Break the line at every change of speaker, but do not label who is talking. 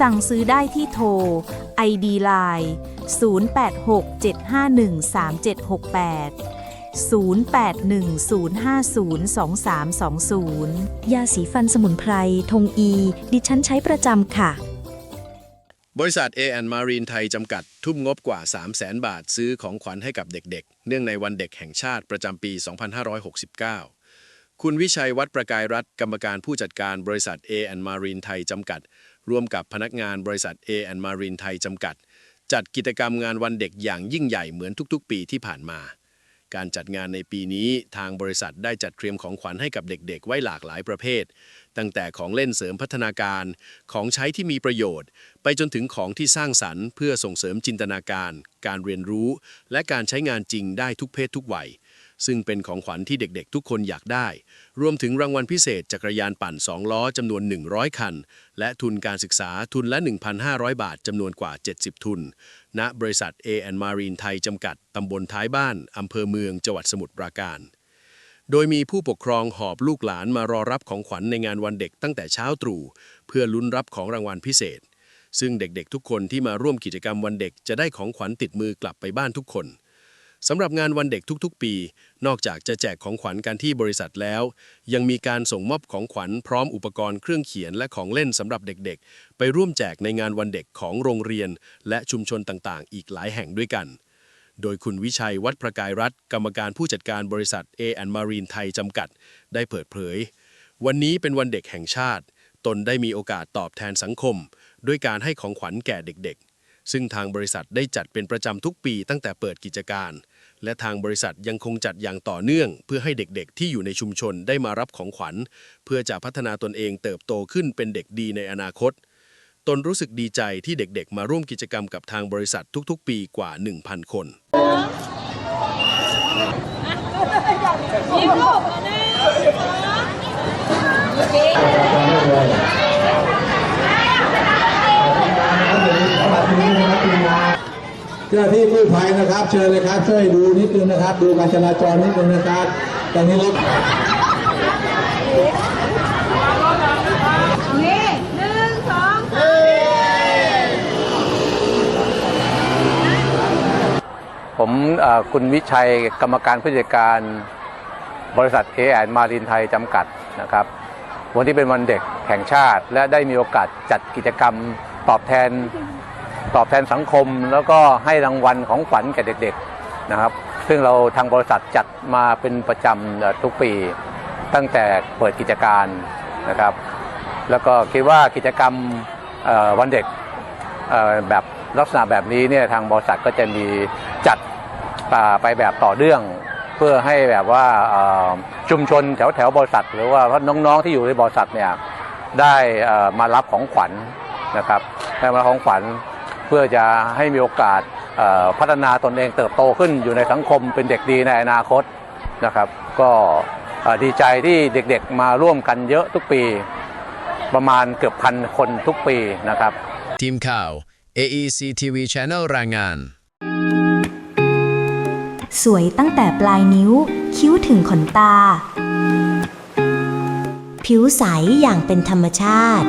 สั่งซื้อได้ที่โทร ID Line 0867513768 0810502320
ยาสีฟันสมุนไพร ทงอี ดิฉันใช้ประจำค่ะ
บริษัท A and Marine ไทยจำกัด ทุ่มงบกว่า 3 0 0แสนบาทซื้อของขวัญให้กับเด็กๆ เนื่องในวันเด็กแห่งชาติประจำปี 2569 คุณวิชัยวัดประกายรัฐกรรมการผู้จัดการบริษัท A and Marine ไทยจำกัด ร่วมกับพนักงานบริษัท A and Marine ไทยจำกัด จัดกิจกรรมงานวันเด็กอย่างยิ่งใหญ่เหมือนทุกๆ ปีที่ผ่านมา การจัดงานในปีนี้ทางบริษัทได้จัดเตรียมของขวัญให้กับเด็กๆ ไว้หลากหลายประเภท ตั้งแต่ของเล่นเสริมพัฒนาการ ของใช้ที่มีประโยชน์ ไปจนถึงของที่สร้างสรรค์ เพื่อส่งเสริมจินตนาการ การเรียนรู้ และการใช้งานจริงได้ทุกเพศทุกวัย ซึ่งเป็นของขวัญที่เด็กๆ ทุกคนอยากได้ รวมถึงรางวัลพิเศษจักรยานปั่น 2 ล้อจำนวน 100 คัน และทุนการศึกษาทุนละ 1,500 บาทจำนวนกว่า 70 ทุน ณ บริษัท A and Marine ไทยจำกัด ตำบลท้ายบ้าน อำเภอเมือง จังหวัดสมุทรปราการ โดยมีผู้ปกครองหอบลูกหลานมารอรับของขวัญในงานวันเด็กตั้งแต่เช้าตรู่เพื่อลุ้นรับของรางวัลพิเศษ ซึ่งเด็กๆ ทุกคนที่มาร่วมกิจกรรมวันเด็กจะได้ของขวัญติดมือกลับไปบ้านทุกคน สำหรับงานวันเด็กทุกๆ ปี นอกจากจะแจกของขวัญกันที่บริษัทแล้ว ยังมีการส่งมอบของขวัญพร้อมอุปกรณ์เครื่องเขียนและของเล่นสำหรับเด็กๆ ไปร่วมแจกในงานวันเด็กของโรงเรียน และชุมชนต่างๆ อีกหลายแห่งด้วยกัน โดยคุณวิชัยวัดประกายรัฐกรรมการผู้จัดการบริษัท A and Marine ไทยจำกัด ได้เปิดเผย วันนี้เป็นวันเด็กแห่งชาติ ตนได้มีโอกาสตอบแทนสังคม ด้วยการให้ของขวัญแก่เด็กๆ ซึ่งทางบริษัทได้จัดเป็นประจำทุกปีตั้งแต่เปิดกิจการ และทางบริษัทยังคงจัดอย่างต่อเนื่อง เพื่อให้เด็กๆ ที่อยู่ในชุมชนได้มารับของขวัญ เพื่อจะพัฒนาตนเองเติบโตขึ้นเป็นเด็กดีในอนาคต ตนรู้สึกดีใจที่เด็กๆ มาร่วมกิจกรรมกับทางบริษัททุกๆ ปีกว่า 1,000 คน
เจ้าหน้าที่กู้ภัยนะครับ เชิญเลยครับช่วยดูนิดนึงนะครับ ดูการจราจรนิดนึงนะครับตอนนี้รถ
นี่หนึ่งสองสาม
ผมเอ่อคุณวิชัยกรรมการผู้จัดการบริษัทเอแอนมารินไทยจำกัดนะครับ วันที่เป็นวันเด็กแห่งชาติ และได้มีโอกาสจัดกิจกรรมตอบแทน ตอบแทนสังคมแล้วก็ให้รางวัลของขวัญแก่เด็กๆนะครับ ซึ่งเราทางบริษัทจัดมาเป็นประจำทุกปีตั้งแต่เปิดกิจการนะครับ แล้วก็คิดว่ากิจกรรมวันเด็กแบบลักษณะแบบนี้เนี่ยทางบริษัทก็จะมีจัดไปแบบต่อเนื่องเพื่อให้แบบว่าชุมชนแถวแถวบริษัท หรือว่าน้องๆที่อยู่ในบริษัทเนี่ยได้มารับของขวัญนะครับได้มาของขวัญ เพื่อจะให้มีโอกาสเอ่อพัฒนาตนเองเติบโตขึ้นอยู่ในสังคมเป็นเด็กดีในอนาคตนะครับ ก็เอ่อดีใจที่เด็กๆมาร่วมกันเยอะทุกปี ประมาณเกือบพันคนทุกปีนะครับ
ทีมข่าว AEC TV Channel รายงาน
สวยตั้งแต่ปลายนิ้ว คิ้วถึงขนตา ผิวใสอย่างเป็นธรรมชาติ